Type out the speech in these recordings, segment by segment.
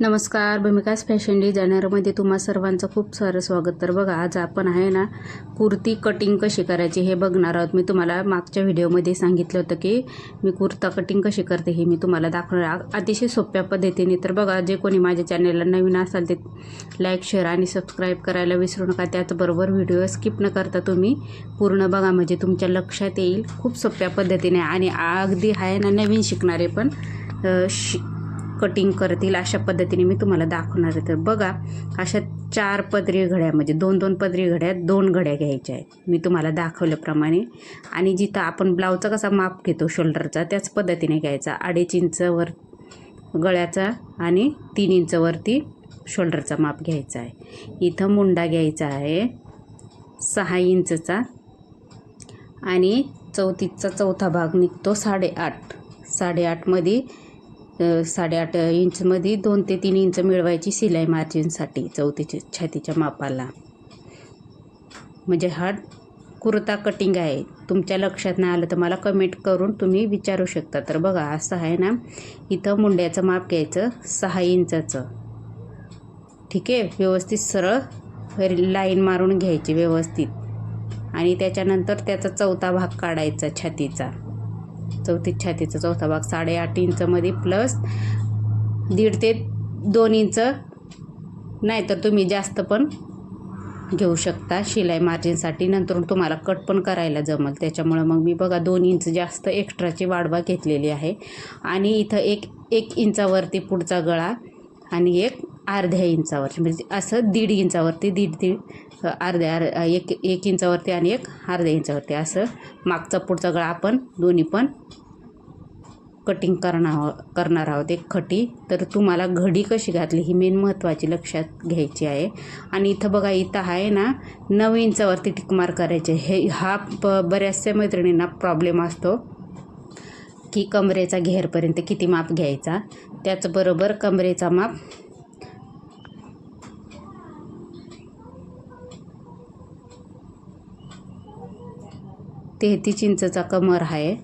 नमस्कार भूमिकास फॅशन डिझायनरमध्ये तुम्हा सर्वांचं खूप सारं स्वागत. तर बघा आज आपण आहे ना कुर्ती कटिंग कशी करायची हे बघणार आहोत. मी तुम्हाला मागच्या व्हिडिओमध्ये सांगितलं होतं की मी कुर्ता कटिंग कशी करते हे मी तुम्हाला दाखवणार अतिशय सोप्या पद्धतीने. तर बघा जे कोणी माझ्या चॅनलला नवीन असाल ते लाईक शेअर आणि सबस्क्राईब करायला विसरू नका. त्याचबरोबर व्हिडिओ स्किप न करता तुम्ही पूर्ण बघा. म्हणजे तुमच्या लक्षात येईल खूप सोप्या पद्धतीने. आणि अगदी आहे ना नवीन शिकणारे पण शि कटिंग करतील अशा पद्धतीने मी तुम्हाला दाखवणार आहे. तर बघा अशा चार पदरी घड्या म्हणजे दोन दोन पदरी घड्या दोन घड्या घ्यायच्या आहेत. मी तुम्हाला दाखवल्याप्रमाणे. आणि जिथं आपण ब्लाऊजचा कसा माप घेतो शोल्डरचा त्याच पद्धतीने घ्यायचा. अडीच इंचवर गळ्याचा आणि तीन इंचवरती शोल्डरचा माप घ्यायचा आहे. इथं मुंडा घ्यायचा आहे. सहा इंचचा. आणि चौतीसचा चौथा भाग निघतो साडेआठ. साडेआठमध्ये साडेआठ इंचमध्ये दोन ते तीन इंच मिळवायची शिलाई मार्जिनसाठी चौथीच्या छातीच्या मापाला. म्हणजे हा कुर्ता कटिंग आहे. तुमच्या लक्षात नाही आलं तर मला कमेंट करून तुम्ही विचारू शकता. तर बघा असं आहे ना इथं मुंड्याचं माप घ्यायचं सहा इंचाचं. ठीक आहे? व्यवस्थित सरळ लाईन मारून घ्यायची व्यवस्थित. आणि त्याच्यानंतर त्याचा चौथा भाग काढायचा छातीचा. चौथी छातीचा चौथा भाग साडेआठ इंचमध्ये प्लस दीड ते दोन इंच. नाहीतर तुम्ही जास्त पण घेऊ शकता शिलाई मार्जिनसाठी नंतर तुम्हाला कट पण करायला जमल. त्याच्यामुळं मग मी बघा दोन इंच जास्त एक्स्ट्राची वाढवा घेतलेली आहे. आणि इथं एक एक इंचावरती पुढचा गळा आणि एक अर्ध्या इंचावरती. म्हणजे असं दीड इंचावरती दीड दीड अर्ध्या अर् एक एक इंचावरती आणि एक अर्ध्या इंचावरती. असं मागचा पुढचा गळा आपण दोन्ही पण कटिंग करणार करणार आहोत. एक खटी. तर तुम्हाला घडी कशी घातली ही मेन महत्त्वाची लक्षात घ्यायची आहे. आणि इथं बघा इथं आहे ना नऊ इंचावरती टिकमार करायचे. हे हा प बऱ्याचशा मैत्रिणींना प्रॉब्लेम असतो की कमरेचा घेरपर्यंत किती माप घ्यायचा. त्याचबरोबर कमरेचा माप तेहतीस इंचचा कमर आहे.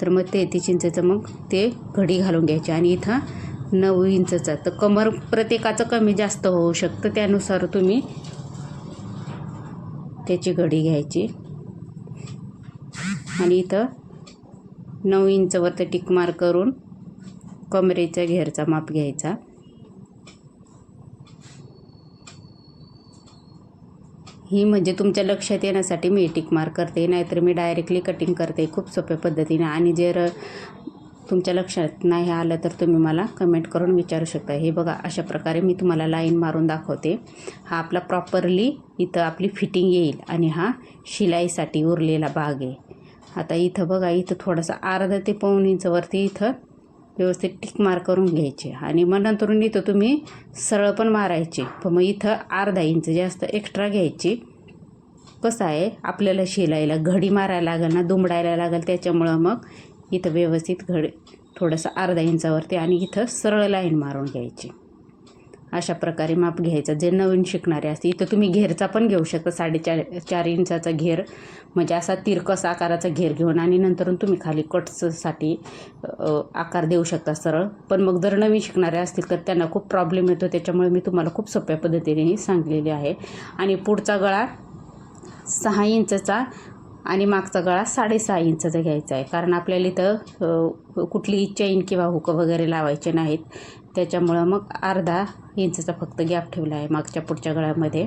तर मग तेहतीस इंचचं मग ते घडी घालून घ्यायची. आणि इथं नऊ इंचचा. तर कमर प्रत्येकाचं कमी जास्त होऊ शकतं. त्यानुसार तुम्ही त्याची घडी घ्यायची. आणि इथं नऊ इंचवर तर टिकमार करून कमरेच्या घेरचा माप घ्यायचा. ही म्हणजे तुमच्या लक्षात येण्यासाठी मी टिक मार्क करते नाहीतर मी डायरेक्टली कटिंग करते खूप सोप्या पद्धतीने. आणि जर तुमच्या लक्षात नाही आलं तर तुम्ही मला कमेंट करून विचारू शकता. हे बघा अशा प्रकारे मी तुम्हाला लाईन मारून दाखवते. हा आपला प्रॉपरली इथं आपली फिटिंग येईल आणि हा शिलाईसाठी उरलेला भाग आहे. आता इथं बघा इथं थोडासा अर्धा ते पाऊन इंचवरती इथं व्यवस्थित टिक मार करून घ्यायचे. आणि मग नंतरून इथं तुम्ही सरळ पण मारायचे. पण मग इथं अर्धा इंच जास्त एक्स्ट्रा घ्यायची. कसं आहे? आपल्याला शिलाईला घडी मारायला लागेल ना दुमडायला लागेल त्याच्यामुळं मग इथं व्यवस्थित घडी थोडंसं अर्धा इंचावरती आणि इथं सरळ लाईन मारून घ्यायची. अशा प्रकारे माप घ्यायचं. जे नवीन शिकणारे असते इथं तुम्ही घेरचा पण घेऊ शकता. साडेचार चार इंचाचा घेर. म्हणजे असा तिरकस आकाराचा घेर घेऊन आणि नंतर तुम्ही खाली कट्ससाठी आकार देऊ शकता सरळ. पण मग जर नवीन शिकणारे असतील तर त्यांना खूप प्रॉब्लेम येतो. त्याच्यामुळे मी तुम्हाला खूप सोप्या पद्धतीने सांगलेली आहे. आणि पुढचा गळा सहा इंचचा आणि मागचा गळा साडेसहा इंचाचा घ्यायचा आहे. कारण आपल्याला इथं कुठली कुठलीही चैन किंवा हुकं वगैरे लावायचे नाहीत. त्याच्यामुळं मग अर्धा इंचचा फक्त गॅप ठेवला आहे मागच्या पुढच्या गळ्यामध्ये.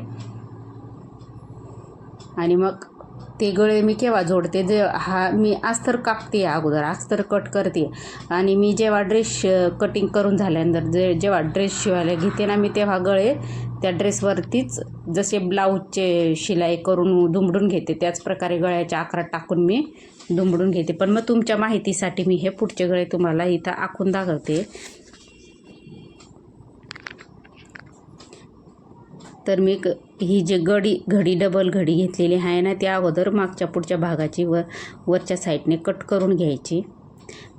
आणि मग ते गळे मी केव्हा जोडते? जे हा मी अस्तर कापते अगोदर अस्तर कट करते. आणि मी जेव्हा ड्रेस कटिंग करून झाल्यानंतर जे जेव्हा ड्रेस शिवायला घेते ना मी तेव्हा गळे त्या ड्रेसवरतीच जसे ब्लाऊजचे शिलाई करून दुमडून घेते त्याच प्रकारे गळ्याच्या आकारात टाकून मी दुमडून घेते. पण मग तुमच्या माहितीसाठी मी हे पुढचे गळे तुम्हाला इथं आखून दाखवते. तर मी क ही जी गडी घडी डबल घडी घेतलेली आहे ना त्या अगोदर मागच्या पुढच्या भागाची व वरच्या साईडने कट करून घ्यायची.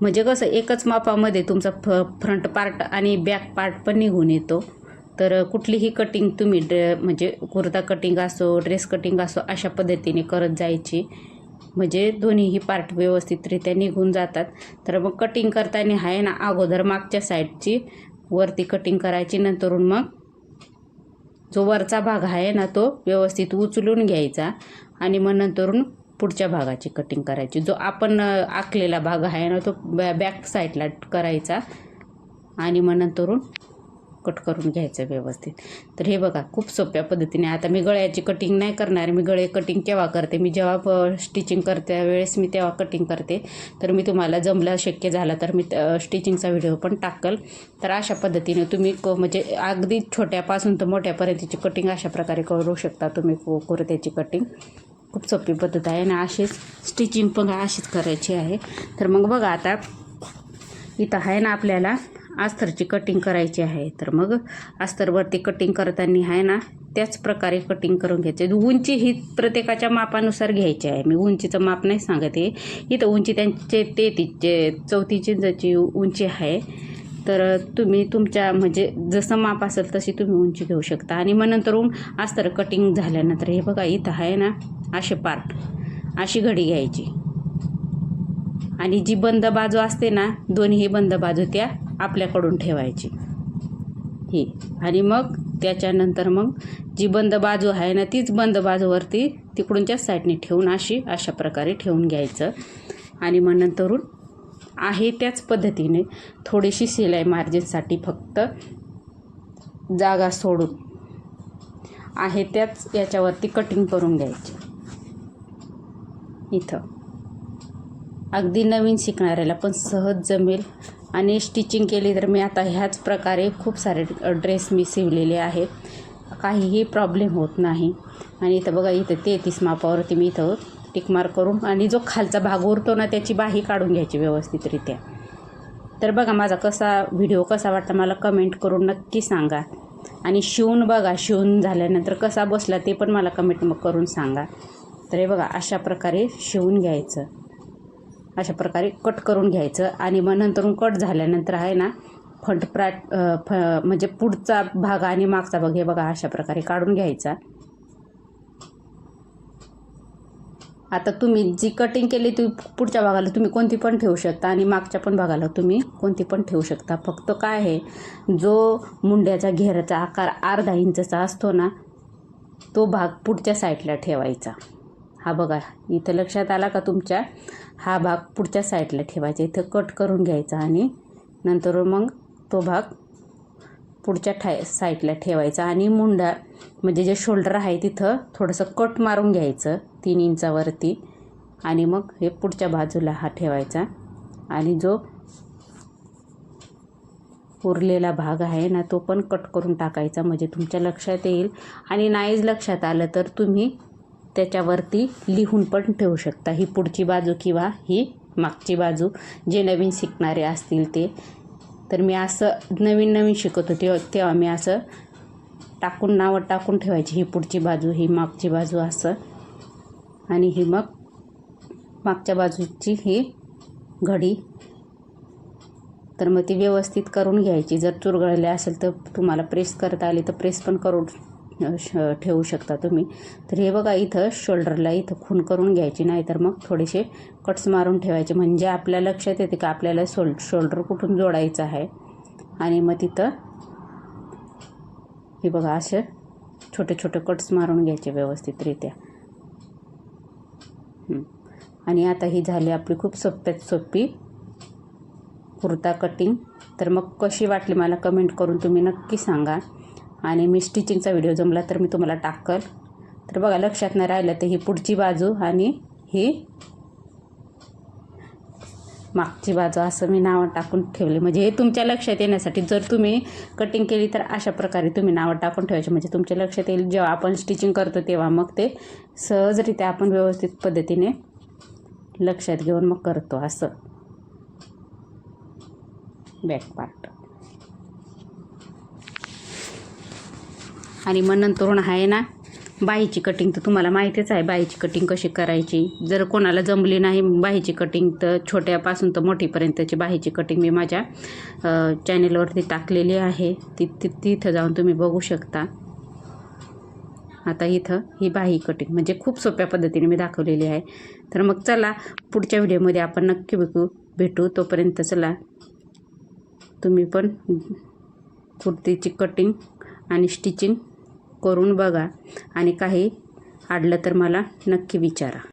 म्हणजे कसं एकच मापामध्ये तुमचा फ फ्रंट पार्ट आणि बॅक पार्ट पण निघून येतो. तर कुठलीही कटिंग तुम्ही ड्रे म्हणजे कुर्ता कटिंग असो ड्रेस कटिंग असो अशा पद्धतीने करत जायची. म्हणजे दोन्हीही पार्ट व्यवस्थितरित्या निघून जातात. तर मग कटिंग करताना आहे ना अगोदर मागच्या साईडची वरती कटिंग करायची नंतरून मग जो वरचा भाग आहे ना तो व्यवस्थित उचलून घ्यायचा आणि मग नंतरून पुढच्या भागाची कटिंग करायची. जो आपण आखलेला भाग आहे ना तो बॅ बॅक साईडला करायचा आणि मग नंतरून कट करून घ्यायचं व्यवस्थित. तर हे बघा खूप सोप्या पद्धतीने. आता मी गळ्याची कटिंग नाही करणार. मी गळे कटिंग केव्हा करते? मी जेव्हा स्टिचिंग करते वेळेस मी तेव्हा कटिंग करते. तर मी तुम्हाला जमलं शक्य झालं तर मी स्टिचिंगचा व्हिडिओ पण टाकल. तर अशा पद्धतीने तुम्ही क म्हणजे अगदी छोट्यापासून तर मोठ्यापर्यंतची कटिंग अशा प्रकारे करू शकता तुम्ही को कुर्त्याची कटिंग खूप सोपी पद्धत आहे. आणि अशीच स्टिचिंग पण अशीच करायची आहे. तर मग बघा आता इथं आहे ना आपल्याला अस्तरची कटिंग करायची आहे. तर मग अस्तरवरती कटिंग करताना आहे ना त्याच प्रकारे कटिंग करून घ्यायचे. म्हणजे उंची ही प्रत्येकाच्या मापानुसार घ्यायची आहे. मी उंचीचं माप नाही सांगत. आहे इथं उंची त्यांचे तेहतीसचे चौतीस इंचाची उंची आहे तर तुम्ही तुमच्या म्हणजे जसं माप असेल तशी तुम्ही उंची घेऊ शकता. आणि मग नंतरून अस्तर कटिंग झाल्यानंतर हे बघा इथं आहे ना असे पार्ट अशी घडी घ्यायची. आणि जी बंद बाजू असते ना दोन्ही बंद बाजू त्या आपल्याकडून ठेवायची. ही. आणि मग त्याच्यानंतर मग जी बंद बाजू आहे ना तीच बंद बाजूवरती तिकडूनच्या साईडने ठेवून अशी अशा प्रकारे ठेवून घ्यायचं. आणि मग नंतरून आहे त्याच पद्धतीने थोडीशी शिलाई मार्जिनसाठी फक्त जागा सोडून आहे त्याच याच्यावरती कटिंग करून घ्यायची. इथं. अगदी नवीन शिकणाऱ्याला पण सहज जमेल आणि स्टिचिंग केली तर मी आता ह्याच प्रकारे खूप सारे ड्रेस मी शिवलेले आहेत. काहीही प्रॉब्लेम होत नाही. आणि इथं बघा इथं तेहतीस मापावरती मी इथं टिकमार करून आणि जो खालचा भाग उरतो ना त्याची बाही काढून घ्यायची व्यवस्थितरित्या. तर बघा माझा कसा व्हिडिओ कसा वाटला मला कमेंट करून नक्की सांगा. आणि शिवून बघा शिवून झाल्यानंतर कसा बसला ते पण मला कमेंट करून सांगा. तर हे बघा अशा प्रकारे शिवून घ्यायचं. अशा प्रकारे कट करून घ्यायचं. आणि मग नंतरून कट झाल्यानंतर आहे ना फंट प्रॅट फ म्हणजे पुढचा भाग आणि मागचा भाग हे बघा अशा प्रकारे काढून घ्यायचा. आता तुम्ही जी कटिंग केली ती पुढच्या भागाला तुम्ही कोणती पण ठेवू शकता आणि मागच्या पण भागाला तुम्ही कोणती पण ठेवू शकता. फक्त काय आहे जो मुंड्याचा घेराचा आकार अर्धा इंचचा असतो ना तो भाग पुढच्या साईडला ठेवायचा. हा बघा इथं लक्षात आला का तुमच्या? हा भाग पुढच्या साईडला ठेवायचा. इथं कट करून घ्यायचा आणि नंतर मग तो भाग पुढच्या ठाय साईडला ठेवायचा आणि मुंडा म्हणजे जे शोल्डर आहे तिथं थोडंसं कट मारून घ्यायचं तीन इंचावरती. आणि मग हे पुढच्या बाजूला हा ठेवायचा. आणि जो उरलेला भाग आहे ना तो पण कट करून टाकायचा. म्हणजे तुमच्या लक्षात येईल. आणि नाहीच लक्षात आलं तर तुम्ही त्याच्यावरती लिहून पण ठेवू शकता. ही पुढची बाजू किंवा ही मागची बाजू जे नवीन शिकणारे असतील ते. तर मी असं नवीन नवीन शिकत होते तेव्हा मी असं टाकून नावं टाकून ठेवायची. ही पुढची बाजू ही मागची बाजू असं. आणि ही मग मागच्या बाजूची ही घडी. तर मग ती व्यवस्थित करून घ्यायची. जर चुरगळले असेल तर तुम्हाला प्रेस करता आली तर प्रेस पण करून श ठेवू शकता तुम्ही. तर हे बघा इथं शोल्डरला इथं खून करून घ्यायची नाही तर मग थोडेसे कट्स मारून ठेवायचे. म्हणजे आपल्या लक्षात येते का आपल्याला शोल शोल्डर कुठून जोडायचं आहे? आणि मग तिथं हे बघा असे छोटे छोटे कट्स मारून घ्यायचे व्यवस्थितरित्या. आणि आता ही झाली आपली खूप सोप्यात सोपी कुर्ता कटिंग तर मग कशी वाटली मला कमेंट करून तुम्ही नक्की सांगा. आणि मी स्टिचिंगचा व्हिडिओ जमला तर मी तुम्हाला टाकल. तर बघा लक्षात नाही राहिलं तर ही पुढची बाजू आणि ही मागची बाजू असं मी नावं टाकून ठेवले. म्हणजे हे तुमच्या लक्षात येण्यासाठी जर तुम्ही कटिंग केली तर अशा प्रकारे तुम्ही नावं टाकून ठेवायची. म्हणजे तुमच्या लक्षात येईल जेव्हा आपण स्टिचिंग करतो तेव्हा मग ते सहजरित्या आपण व्यवस्थित पद्धतीने लक्षात घेऊन मग करतो असं. बॅक पार्ट आणि मग नंतरून आहे ना बाईची कटिंग तर तुम्हाला माहितीच आहे बाईची कटिंग कशी करायची. जर कोणाला जमली नाही बाईची कटिंग तर छोट्यापासून तर मोठीपर्यंतची बाईची कटिंग मी माझ्या चॅनेलवरती टाकलेली आहे. ती ती तिथं जाऊन तुम्ही बघू शकता. आता इथं ही बाही कटिंग म्हणजे खूप सोप्या पद्धतीने मी दाखवलेली आहे. तर मग चला पुढच्या व्हिडिओमध्ये आपण नक्की भेटू भेटू. तोपर्यंत चला तुम्ही पण कुर्तीची कटिंग आणि स्टिचिंग करून बघा. आणि काही अडलं तर मला नक्की विचारा.